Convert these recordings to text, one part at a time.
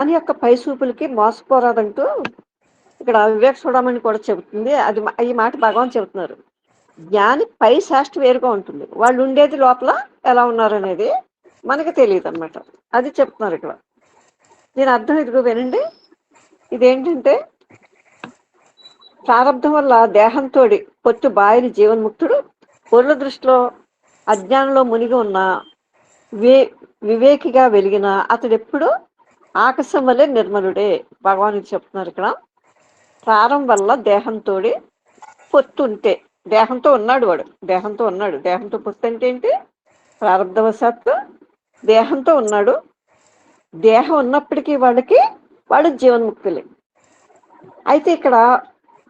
దాని యొక్క పై సూపులకి మోసపోరాదంటూ ఇక్కడ వివేక్ చూడమని కూడా చెబుతుంది. అది ఈ మాట భగవాన్ చెబుతున్నారు. జ్ఞాని పై శాస్త్ర వేరుగా ఉంటుంది. వాళ్ళు ఉండేది లోపల ఎలా ఉన్నారు అనేది మనకి తెలియదు అనమాట అది చెప్తున్నారు ఇక్కడ. దీని అర్థం ఇదిగో వినండి. ఇదేంటంటే ప్రారంభం వల్ల దేహంతో పొత్తు బాయిని జీవన్ముక్తుడు పొరుల దృష్టిలో అజ్ఞానంలో మునిగి ఉన్న వే వివేకిగా వెలిగిన అతడు ఆకాశం వల్లే నిర్మలుడే. భగవానుడు చెప్తున్నారు ఇక్కడ. ప్రారం వల్ల దేహంతో పొత్తు ఉంటే దేహంతో ఉన్నాడు వాడు దేహంతో ఉన్నాడు. దేహంతో పొత్తు అంటే ఏంటి? ప్రారంభవశాత్తు దేహంతో ఉన్నాడు. దేహం ఉన్నప్పటికీ వాళ్ళకి వాడు జీవన్ముక్తులే. అయితే ఇక్కడ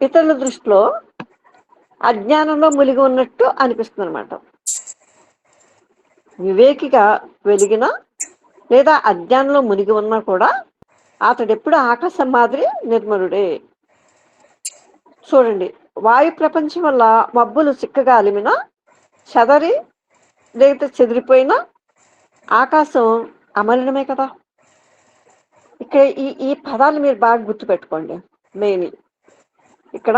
ఇతరుల దృష్టిలో అజ్ఞానంలో మునిగి ఉన్నట్టు అనిపిస్తుంది అనమాట వివేకిగా వెలిగిన లేదా అజ్ఞానంలో మునిగి ఉన్నా కూడా అతడెప్పుడు ఆకాశం మాదిరి నిర్మలుడే. చూడండి వాయు ప్రపంచం వల్ల మబ్బులు చిక్కగా అలిమిన చెదరి లేకపోతే చెదిరిపోయిన ఆకాశం అమలినమే కదా. ఇక్కడ ఈ ఈ పదాలు మీరు బాగా గుర్తుపెట్టుకోండి మెయిన్. ఇక్కడ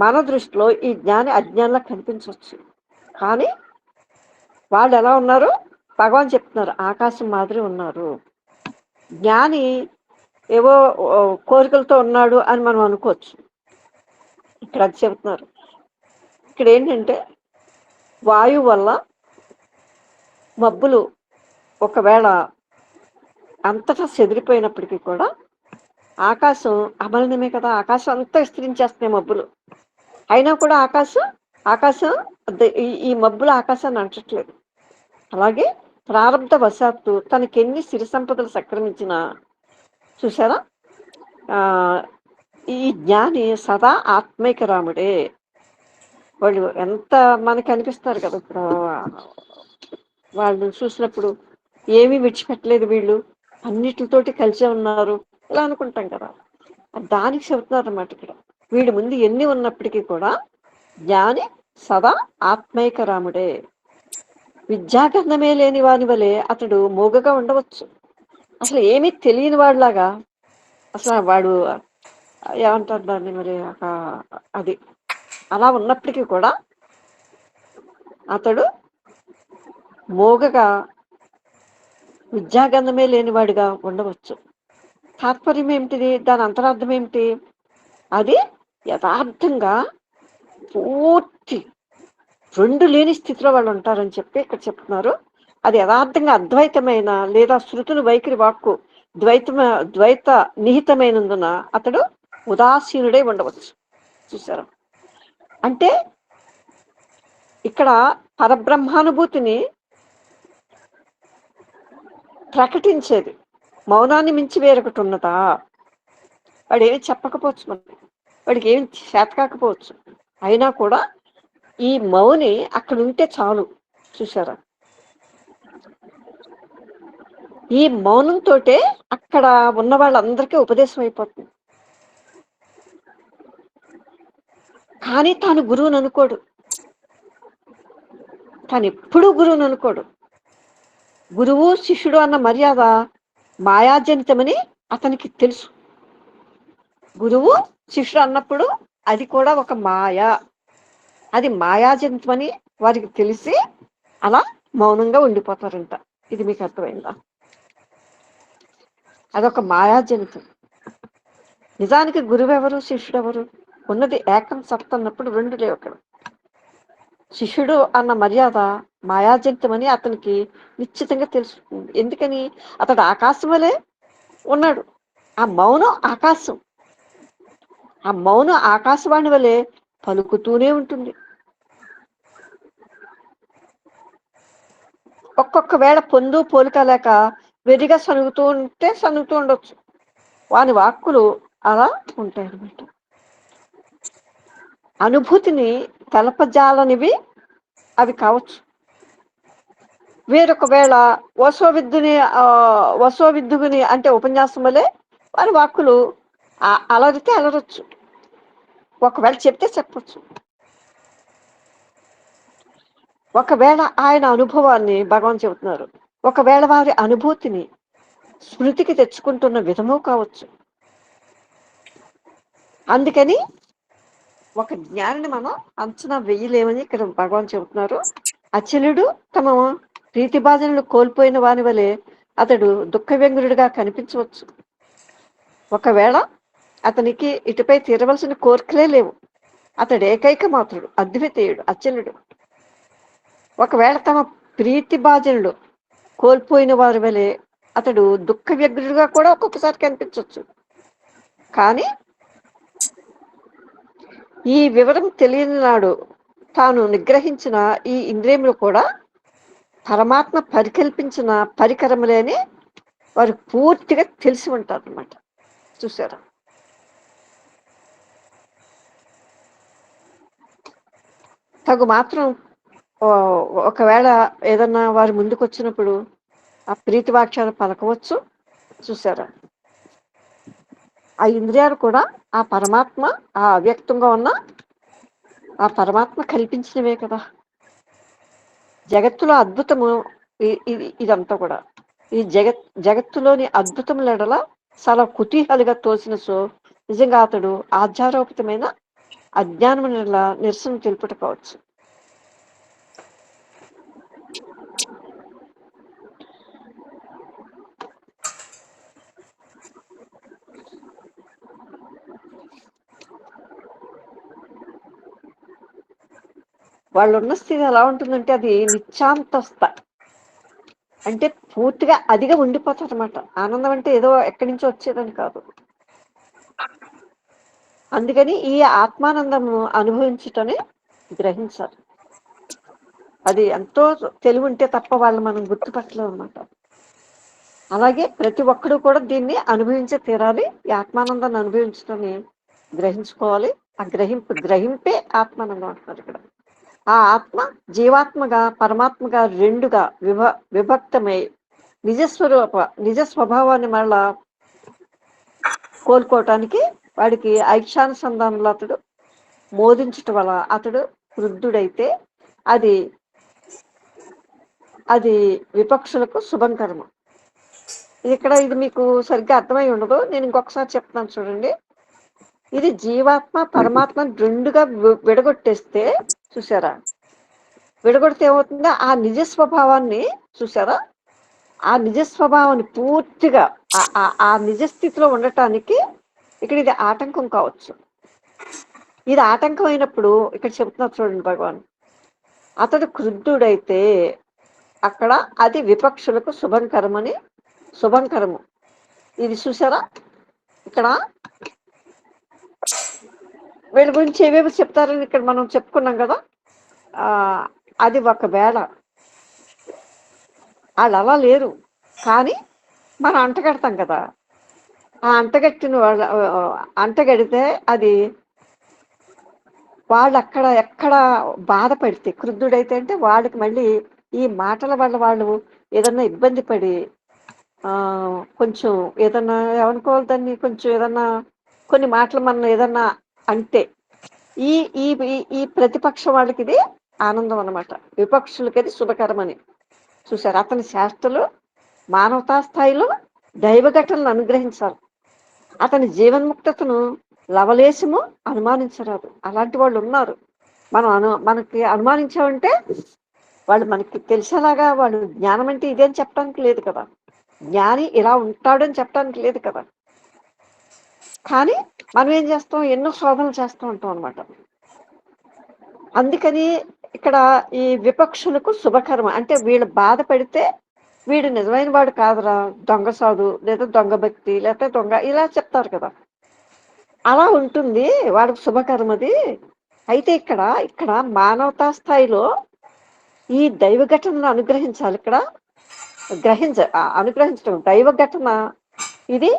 మన దృష్టిలో ఈ జ్ఞాని అజ్ఞానంలా కనిపించవచ్చు. కానీ వాళ్ళు ఎలా ఉన్నారు? భగవాన్ చెప్తున్నారు ఆకాశం మాదిరి ఉన్నారు. జ్ఞాని ఏవో కోరికలతో ఉన్నాడు అని మనం అనుకోవచ్చు. ఇక్కడ అది చెబుతున్నారు ఇక్కడ ఏంటంటే వాయువు వల్ల మబ్బులు ఒకవేళ అంతటా చెదిరిపోయినప్పటికీ కూడా ఆకాశం అమలనమే కదా ఆకాశం అంతా విస్తరించేస్తున్నాయి మబ్బులు. అయినా కూడా ఆకాశం ఆకాశం ఈ- ఈ మబ్బులు ఆకాశాన్ని అంటట్లేదు. అలాగే ప్రారంభ వశాత్తు తనకెన్ని సిరి సంపదలు సక్రమించినా చూసారా ఆ ఈ జ్ఞాని సదా ఆత్మైక రాముడే వాళ్ళు ఎంత మనకి అనిపిస్తారు కదా ఇప్పుడు వాళ్ళు చూసినప్పుడు ఏమీ విడిచిపెట్టలేదు వీళ్ళు. అన్నిటితోటి కలిసే ఉన్నారు. ఇలా అనుకుంటాం కదా. దానికి చెబుతున్నారు అన్నమాట ఇక్కడ. వీడి ముందు ఎన్ని ఉన్నప్పటికీ కూడా జ్ఞాని సదా ఆత్మైక రాముడే విద్యాగంధమే లేని వాని వలె అతడు మోగగా ఉండవచ్చు. అసలు ఏమీ తెలియని వాడిలాగా అసలు వాడు ఏమంటారు దాన్ని మరి ఒక అది అలా ఉన్నప్పటికీ కూడా అతడు మోగగా విద్యాగంధమే లేనివాడిగా ఉండవచ్చు. తాత్పర్యం ఏమిటిది? దాని అంతరార్థం ఏమిటి? అది యథార్థంగా పూర్తి రెండు లేని స్థితిలో వాళ్ళు ఉంటారని చెప్పి ఇక్కడ చెప్తున్నారు. అది యథార్థంగా అద్వైతమైన లేదా శృతులు వైఖరి వాక్కు ద్వైతమ ద్వైత నిహితమైనందున అతడు ఉదాసీనుడై ఉండవచ్చు. చూసారా అంటే ఇక్కడ పరబ్రహ్మానుభూతిని ప్రకటించేది. మౌనాన్ని మించి వేరొకటి ఉన్నదా? వాడు ఏమి చెప్పకపోవచ్చు మనం వాడికి ఏమి చేతకాకపోవచ్చు. అయినా కూడా ఈ మౌని అక్కడ ఉంటే చాలు. చూసారా ఈ మౌనంతో అక్కడ ఉన్న వాళ్ళందరికీ ఉపదేశం అయిపోతుంది. కానీ తాను గురువుని అనుకోడు. తాను ఎప్పుడూ గురువుని అనుకోడు. గురువు శిష్యుడు అన్న మర్యాద మాయాజనితమని అతనికి తెలుసు. గురువు శిష్యుడు అన్నప్పుడు అది కూడా ఒక మాయ. అది మాయాజంతం అని వారికి తెలిసి అలా మౌనంగా ఉండిపోతారంట. ఇది మీకు అర్థమైందా? అదొక మాయాజనితం. నిజానికి గురువు ఎవరు శిష్యుడు ఎవరు ఉన్నది ఏకం సప్త అన్నప్పుడు రెండు లేవు అక్కడ. శిష్యుడు అన్న మర్యాద మాయాజనితమని అతనికి నిశ్చితంగా తెలుసుకుంది. ఎందుకని? అతడు ఆకాశం వలె ఉన్నాడు. ఆ మౌనం ఆకాశం. ఆ మౌనం ఆకాశవాణి వలె పలుకుతూనే ఉంటుంది. ఒక్కొక్క వేళ పొందు పోలిక లేక వెరిగా సనుగుతూ ఉంటే సనుగుతూ ఉండొచ్చు. వాని వాక్కులు అలా ఉంటాయి అన్నమాట అనుభూతిని తెలపజాలనివి అవి కావచ్చు. వేరొక వేళ వసోవిద్దుని ఆ, వసోవిద్దుగుని అంటే ఉపన్యాసం వలె వారి వాక్కులు అలరితే అలరొచ్చు. ఒకవేళ చెప్తే చెప్పచ్చు. ఒకవేళ ఆయన అనుభవాన్ని భగవాన్ చెబుతున్నారు. ఒకవేళ వారి అనుభూతిని స్మృతికి తెచ్చుకుంటున్న విధము కావచ్చు. అందుకని ఒక జ్ఞానిని మనం అంచనా వేయలేమని ఇక్కడ భగవాన్ చెబుతున్నారు. అచలుడు తమ ప్రీతి బాధలను కోల్పోయిన వాని వలె అతడు దుఃఖ వ్యంగురుడిగా కనిపించవచ్చు. ఒకవేళ అతనికి ఇటుపై తీరవలసిన కోర్కెలే లేవు. అతడు ఏకైక మాత్రుడు అద్వితీయుడు అచ్చనుడు ఒకవేళ తమ ప్రీతి భాజనుడు కోల్పోయిన వారి వలె అతడు దుఃఖ వ్యగ్రుడుగా కూడా ఒక్కొక్కసారి కనిపించవచ్చు కానీ ఈ వివరం తెలియని నాడు తాను నిగ్రహించిన ఈ ఇంద్రియములు కూడా పరమాత్మ పరికల్పించిన పరికరములే అని వారు పూర్తిగా తెలిసి ఉంటారు అన్నమాట చూసారా తగు మాత్రం ఒకవేళ ఏదన్నా వారి ముందుకు వచ్చినప్పుడు ఆ ప్రీతి వాక్యాలు పలకవచ్చు. చూసారా? ఆ ఇంద్రియాలు కూడా ఆ పరమాత్మ ఆ అవ్యక్తంగా ఉన్న ఆ పరమాత్మ కల్పించినవే కదా. జగత్తులో అద్భుతము ఇది ఇదంతా కూడా. ఈ జగత్ జగత్తులోని అద్భుతములెడల చాలా కుతూహలుగా తోసిన సో నిజంగా అతడు ఆధ్యారోపితమైన అజ్ఞానము నిరసన తెలుపుట కావచ్చు వాళ్ళు ఉన్న స్థితి ఎలా ఉంటుందంటే అది నిత్యాంతస్థ అంటే పూర్తిగా అదిగా ఉండిపోతారు అనమాట ఆనందం అంటే ఏదో ఎక్కడి నుంచో వచ్చేదని కాదు. అందుకని ఈ ఆత్మానందము అనుభవించటమే గ్రహించాలి. అది ఎంతో తెలివి ఉంటే తప్ప వాళ్ళు మనం గుర్తుపట్టలేము అనమాట అలాగే ప్రతి ఒక్కరు కూడా దీన్ని అనుభవించే తీరాలి. ఈ ఆత్మానందాన్ని అనుభవించటని గ్రహించుకోవాలి. ఆ గ్రహింపు గ్రహింపే ఆత్మానందం అంటున్నారు ఇక్కడ. ఆ ఆత్మ జీవాత్మగా పరమాత్మగా రెండుగా విభ విభక్తమై నిజస్వరూప నిజ స్వభావాన్ని మళ్ళా కోలుకోవటానికి వాడికి ఐక్షానుసంధానంలో అతడు మోదించటం వల్ల అతడు వృద్ధుడైతే అది అది విపక్షులకు శుభంకరము ఇక్కడ ఇది మీకు సరిగ్గా అర్థమై ఉండదు. నేను ఇంకొకసారి చెప్తాను చూడండి. ఇది జీవాత్మ పరమాత్మ రెండుగా విడగొట్టేస్తే చూసారా? విడగొడితే ఏమవుతుందో ఆ నిజ స్వభావాన్ని చూసారా? ఆ నిజ స్వభావాన్ని పూర్తిగా ఆ నిజ స్థితిలో ఉండటానికి ఇక్కడ ఇది ఆటంకం కావచ్చు. ఇది ఆటంకం అయినప్పుడు ఇక్కడ చెప్తున్నారు చూడండి భగవాన్. అతడు క్రుద్ధుడైతే అక్కడ అది విపక్షులకు శుభంకరమని శుభంకరము. ఇది చూసారా? ఇక్కడ వీళ్ళ గురించి ఏవేవి చెప్తారని ఇక్కడ మనం చెప్పుకున్నాం కదా. అది ఒకవేళ వాళ్ళు అలా లేరు. కానీ మనం అంటగడతాం కదా. అంటగట్టిన వాళ్ళ అంటగడితే అది వాళ్ళు అక్కడ ఎక్కడ బాధపడితే క్రుద్ధుడైతే అంటే వాళ్ళకి మళ్ళీ ఈ మాటల వల్ల వాళ్ళు ఏదన్నా ఇబ్బంది పడి కొంచెం ఏదన్నా ఏమనుకోవాలి దాన్ని కొంచెం ఏదన్నా కొన్ని మాటలు మనం ఏదన్నా అంటే ఈ ఈ ఈ- ప్రతిపక్షం వాళ్ళకి ఇది ఆనందం అన్నమాట. విపక్షులకి అది శుభకరం అని అతని శాస్త్రలు మానవతా స్థాయిలో దైవ ఘటనలు అనుగ్రహించాలి. అతని జీవన్ముక్తతను లవలేశము అనుమానించరాదు. అలాంటి వాళ్ళు ఉన్నారు. మనం అను మనకి అనుమానించామంటే వాళ్ళు మనకి తెలిసేలాగా వాళ్ళు జ్ఞానం అంటే ఇదే అని చెప్పడానికి లేదు కదా. జ్ఞాని ఇలా ఉంటాడని చెప్పడానికి లేదు కదా. కానీ మనం ఏం చేస్తాం? ఎన్నో శోధనలు చేస్తూ ఉంటాం అనమాట అందుకని ఇక్కడ ఈ విపక్షులకు శుభకరం అంటే వీళ్ళు బాధపడితే వీడు నిజమైన వాడు కాదురా దొంగ సాధు లేదా దొంగ భక్తి లేదా దొంగ ఇలా చెప్తారు కదా. అలా ఉంటుంది వాడికి శుభకర్మది అయితే ఇక్కడ ఇక్కడ మానవతా స్థాయిలో ఈ దైవ ఘటనను అనుగ్రహించాలి ఇక్కడ. గ్రహించ అనుగ్రహించడం దైవ ఘటన. ఇది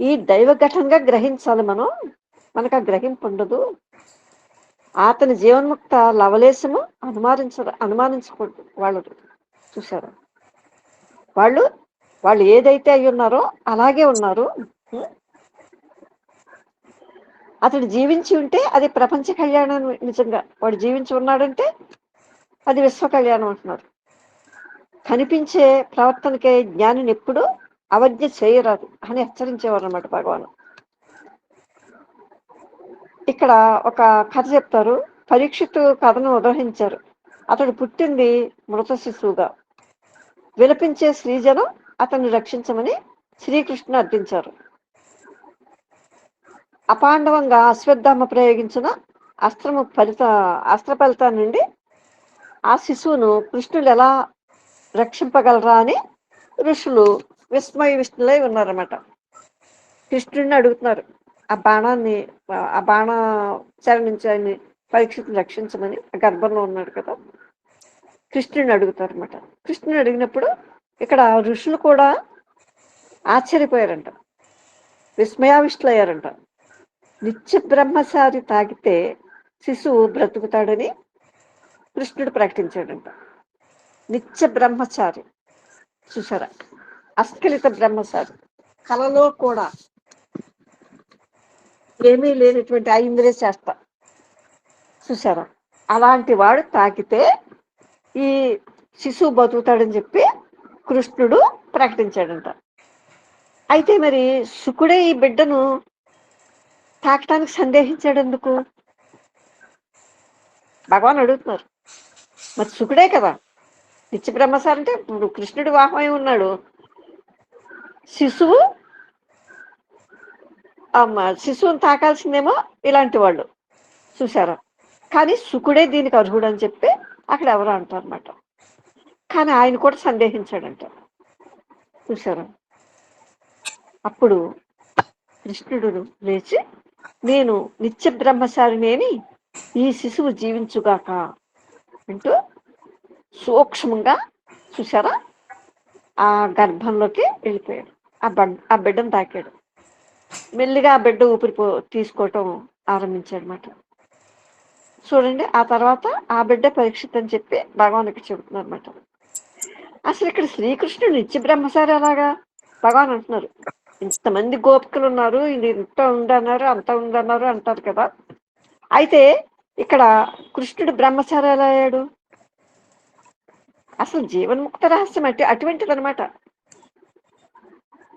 ఈ దైవ ఘటనగా గ్రహించాలి మనం. మనకు ఆ గ్రహింపు ఉండదు. అతని జీవన్ముక్త లవలేశము అనుమానించ అనుమానించకూడదు వాళ్ళు చూసారా వాళ్ళు వాళ్ళు ఏదైతే అయి ఉన్నారో అలాగే ఉన్నారు. అతడు జీవించి ఉంటే అది ప్రపంచ కళ్యాణం నిజంగా. వాడు జీవించి ఉన్నాడంటే అది విశ్వ కళ్యాణం అంటున్నారు. కనిపించే ప్రవర్తనకే జ్ఞానిని ఎప్పుడు అవజ్ఞ చేయరాదు అని హెచ్చరించేవారు అనమాట భగవాన్. ఇక్కడ ఒక కథ చెప్తారు. పరీక్షిత్ కథను ఉదహరించారు అతడు పుట్టింది మృత శిశువుగా విలపించే శ్రీజను అతన్ని రక్షించమని శ్రీకృష్ణుని అర్థించారు అపాండవంగా అశ్వత్థామ ప్రయోగించిన అస్త్రము ఫలిత అస్త్ర ఫలితం నుండి ఆ శిశువును కృష్ణుడు ఎలా రక్షింపగలరా అని ఋషులు విస్మయ విష్ణులై ఉన్నారన్నమాట. కృష్ణుడిని అడుగుతున్నారు ఆ బాణాన్ని ఆ బాణ చరణించి ఆయన్ని పరీక్షను రక్షించమని గర్భంలో ఉన్నాడు కదా కృష్ణుని అడుగుతారు అనమాట కృష్ణుని అడిగినప్పుడు ఇక్కడ ఋషులు కూడా ఆశ్చర్యపోయారంట. విస్మయావిష్టులయ్యారంట. నిత్య బ్రహ్మచారి తాగితే శిశువు బ్రతుకుతాడని కృష్ణుడు ప్రకటించాడంట. నిత్య బ్రహ్మచారి. చూసారా అస్ఖలిత బ్రహ్మచారి కలలో కూడా ఏమీ లేనటువంటి ఆ ఇంద్రియ శాస్త్ర. చూసారా అలాంటి వాడు తాకితే ఈ శిశువు బతుకుతాడని చెప్పి కృష్ణుడు ప్రకటించాడంట. అయితే మరి శుకుడే ఈ బిడ్డను తాకటానికి సందేహించాడు ఎందుకు భగవాన్ అడుగుతున్నారు. మరి శుకుడే కదా. నిత్య బ్రహ్మసారి అంటే ఇప్పుడు కృష్ణుడు వాహమై ఉన్నాడు. శిశువు శిశువుని తాకాల్సిందేమో ఇలాంటి వాళ్ళు. చూసారా కానీ శుకుడే దీనికి అర్హుడు అని చెప్పి అక్కడ ఎవరు అంటారన్నమాట. కానీ ఆయన కూడా సందేహించాడంట. చూసారా అప్పుడు కృష్ణుడు లేచి నేను నిత్య బ్రహ్మచారినేని ఈ శిశువు జీవించుగాక అంటూ సూక్ష్మంగా చూసారా ఆ గర్భంలోకి వెళ్ళిపోయాడు. ఆ బడ్ ఆ బిడ్డను తాకాడు. మెల్లిగా ఆ బిడ్డ ఊపిరి పో తీసుకోవటం ఆరంభించాడు అనమాట చూడండి ఆ తర్వాత ఆ బిడ్డ పరీక్షిత్ అని చెప్పి భగవానికి చెబుతున్నారు అనమాట అసలు ఇక్కడ శ్రీకృష్ణుడు నిత్య బ్రహ్మచారి ఎలాగా? భగవాన్ అంటున్నారు ఇంతమంది గోపికలు ఉన్నారు ఇది ఇంత ఉందన్నారు అంత ఉందన్నారు అంటారు కదా. అయితే ఇక్కడ కృష్ణుడు బ్రహ్మచారి ఎలా అయ్యాడు? అసలు జీవన్ముక్త రహస్యం అంటే అటువంటిది అనమాట